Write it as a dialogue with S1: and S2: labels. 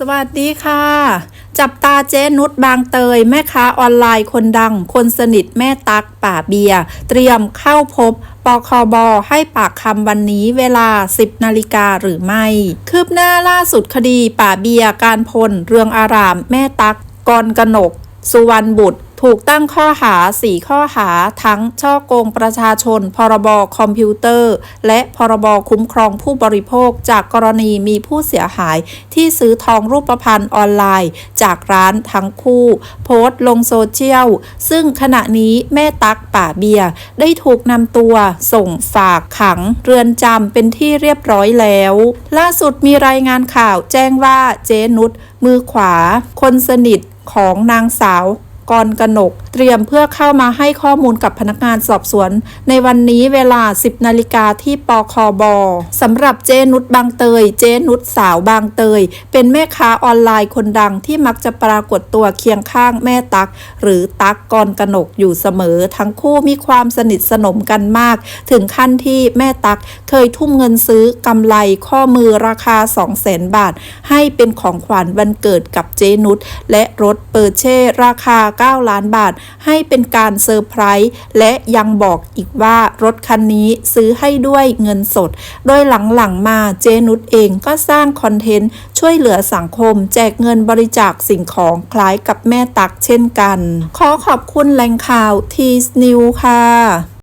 S1: สวัสดีค่ะ จับตาเจ๊นุชบางเตย แม่ค้าออนไลน์คนดัง คนสนิทแม่ตักป่าเบียร์เตรียมเข้าพบปคบให้ปากคำวันนี้เวลา 10 นาฬิกาหรือไม่ คืบหน้าล่าสุดคดีป่าเบียร์การพล เรืองอาราม แม่ตักกรกนก สุวรรณบุตร ถูกตั้งข้อหา 4 ข้อหา ทั้งช่อโกงประชาชน พรบคอมพิวเตอร์ และพรบคุ้มครองผู้บริโภค จากกรณีมีผู้เสียหาย ที่ซื้อทองรูปพรรณออนไลน์ จากร้านทั้งคู่ โพสต์ลงโซเชียล ซึ่งขณะนี้แม่ตักป่าเบียร์ได้ถูกนำตัว ส่งฝากขัง เรือนจำเป็นที่เรียบร้อยแล้ว ล่าสุดมีรายงานข่าวแจ้งว่าเจนุชมือขวา คนสนิทของนางสาว กรกนก เตรียมเพื่อเข้ามาให้ข้อมูลกับพนักงานสอบสวน ในวันนี้เวลา 10 นาฬิกาที่ปคบสำหรับเจนุชบางเตย เจนุชสาวบางเตย เป็นแม่ค้าออนไลน์คนดังที่มักจะปรากฏตัวเคียงข้างแม่ตัก หรือตักกรกนกอยู่เสมอ ทั้งคู่มีความสนิทสนมกันมาก ถึงขั้นที่แม่ตักเคยทุ่มเงินซื้อกำไรข้อมือราคา 200,000 บาท ให้เป็นของขวัญวันเกิดกับเจนุชและรถเปอร์เช่ราคา9 ล้านบาท ให้เป็นการเซอร์ไพรส์และยังบอกอีกว่ารถคันนี้ซื้อให้ด้วยเงินสด โดยหลังๆมาเจนุชเองก็สร้างคอนเทนต์ ช่วยเหลือสังคม แจกเงินบริจาคสิ่งของคล้ายกับแม่ตักเช่นกัน ขอขอบคุณแหล่งข่าวทีสนิวค่ะ